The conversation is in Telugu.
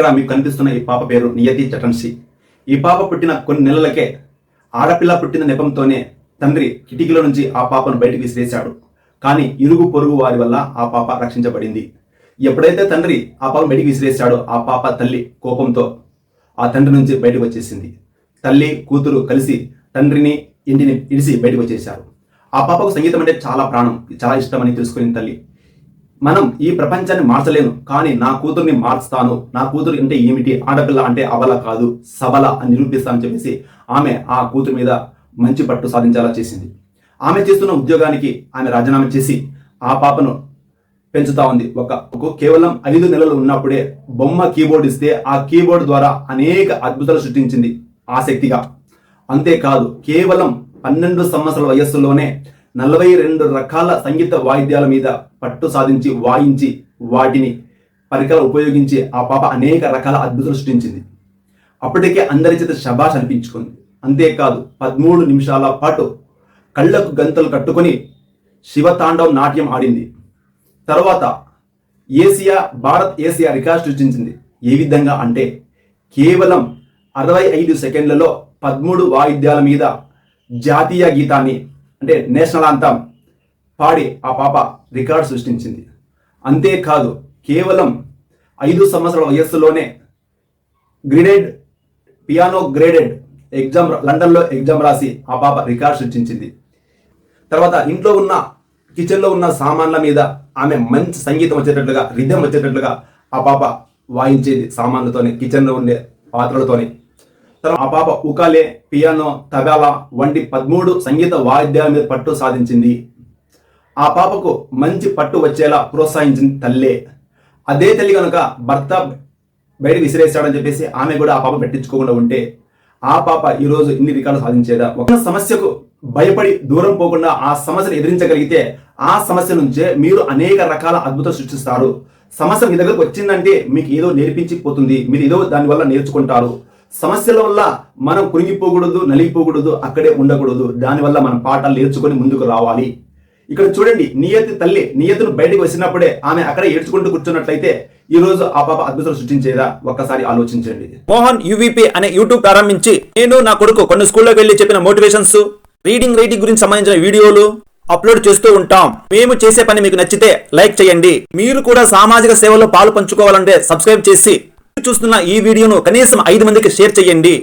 ఇక్కడ మీకు కనిపిస్తున్న ఈ పాప పేరు నియతి చటన్సి ఈ పాప పుట్టిన కొన్ని నెలలకే ఆడపిల్ల పుట్టిన నెపంతోనే తండ్రి కిటికీలో నుంచి ఆ పాపను బయటికి విసిరేశాడు కానీ ఇరుగు పొరుగు వారి వల్ల ఆ పాప రక్షించబడింది. ఎప్పుడైతే తండ్రి ఆ పాపను బయటికి విసిరేశాడో ఆ పాప తల్లి కోపంతో ఆ తండ్రి నుంచి బయటకు వచ్చేసింది. తల్లి కూతురు కలిసి తండ్రిని ఇంటిని ఇడిసి బయటకు వచ్చేశారు. ఆ పాపకు సంగీతం అంటే చాలా ప్రాణం. చాలా ఇష్టం అని తెలుసుకుని తల్లి మనం ఈ ప్రపంచాన్ని మార్చలేను కానీ నా కూతుర్ని మార్చుతాను. నా కూతురు అంటే ఏమిటి? ఆడపిల్ల అంటే అవల కాదు సబల అని నిరూపిస్తానని చెప్పేసి ఆమె ఆ కూతురు మీద మంచి పట్టు సాధించేలా చేసింది. ఆమె చేస్తున్న ఉద్యోగానికి ఆమె రాజీనామా చేసి ఆ పాపను పెంచుతా ఉంది. ఒక కేవలం ఐదు నెలలు ఉన్నప్పుడే బొమ్మ కీబోర్డ్ ఇస్తే ఆ కీబోర్డ్ ద్వారా అనేక అద్భుతాలు సృష్టించింది ఆసక్తిగా అంతేకాదు కేవలం పన్నెండు సంవత్సరాల వయస్సులోనే నలభై రెండు రకాల సంగీత వాయిద్యాల మీద పట్టు సాధించి వాయించి వాటిని పరికరాలు ఉపయోగించి ఆ పాప అనేక రకాల అద్భుతాలు సృష్టించింది. అప్పటికే అందరి చేత శబాష్ అనిపించుకుంది. అంతేకాదు పదమూడు నిమిషాల పాటు కళ్ళకు గంతలు కట్టుకొని శివతాండవ్ నాట్యం ఆడింది. తర్వాత ఏసియా భారత్ ఏసియా రికార్డ్ సృష్టించింది. ఏ విధంగా అంటే కేవలం అరవై ఐదు సెకండ్లలో పదమూడు వాయిద్యాల మీద జాతీయ గీతాన్ని అంటే నేషనల్ అంతం పాడి ఆ పాప రికార్డ్ సృష్టించింది. అంతేకాదు కేవలం ఐదు సంవత్సరాల వయస్సులోనే గ్రేడెడ్ పియానో గ్రేడెడ్ ఎగ్జామ్ లండన్లో ఎగ్జామ్ రాసి ఆ పాప రికార్డ్ సృష్టించింది. తర్వాత ఇంట్లో ఉన్న కిచెన్లో ఉన్న సామాన్ల మీద ఆమె మంచి సంగీతం వచ్చేటట్లుగా రిధం వచ్చేటట్లుగా ఆ పాప వాయించేది సామాన్లతోనే కిచెన్లో ఉండే పాత్రలతోనే. ఆ పాప ఉకాలే పియానో తబేలా వంటి పదమూడు సంగీత వాయిద్యాల మీద పట్టు సాధించింది. ఆ పాపకు మంచి పట్టు వచ్చేలా ప్రోత్సహించింది తల్లే. అదే తల్లి కనుక భర్త బయట విసిరేస్తాడని చెప్పేసి ఆమె కూడా ఆ పాప పెట్టించుకోకుండా ఉంటే ఆ పాప ఈ రోజు ఇన్ని రికార్డు సాధించేదా? ఒక సమస్యకు భయపడి దూరం పోకుండా ఆ సమస్యను ఎదిరించగలిగితే ఆ సమస్య నుంచే మీరు అనేక రకాల అద్భుతం సృష్టిస్తారు. సమస్య మీ దగ్గరకు వచ్చిందంటే మీకు ఏదో నేర్పించిపోతుంది. మీరు ఏదో దాని వల్ల నేర్చుకుంటారు. సమస్యల వల్ల మనం కురిగిపోకూడదు నలిగిపోకూడదు అక్కడే ఉండకూడదు. దానివల్ల మనం పాఠాలు నేర్చుకొని ముందుకు రావాలి. ఇక్కడ చూడండి నియతి తల్లి నియతిను బయటకు వచ్చినప్పుడే ఆమె అక్కడ ఏడ్చుకుంటూ కూర్చున్నట్లయితే ఈ రోజు ఆ పాప అద్భుతాలు సృష్టించేదా? ఒక్కసారి ఆలోచించండి. మోహన్ యూవీపీ అనే యూట్యూబ్ ప్రారంభించి నేను నా కొడుకు కొన్ని స్కూల్లోకి వెళ్ళి చెప్పిన మోటివేషన్స్ రీడింగ్ రైటింగ్ గురించి సంబంధించిన వీడియోలు అప్లోడ్ చేస్తూ ఉంటాం. మేము చేసే పని మీకు నచ్చితే లైక్ చేయండి. మీరు కూడా సామాజిక సేవలో పాలు పంచుకోవాలంటే సబ్స్క్రైబ్ చేసి చూస్తున్న ఈ వీడియోను కనీసం ఐదు మందికి షేర్ చేయండి.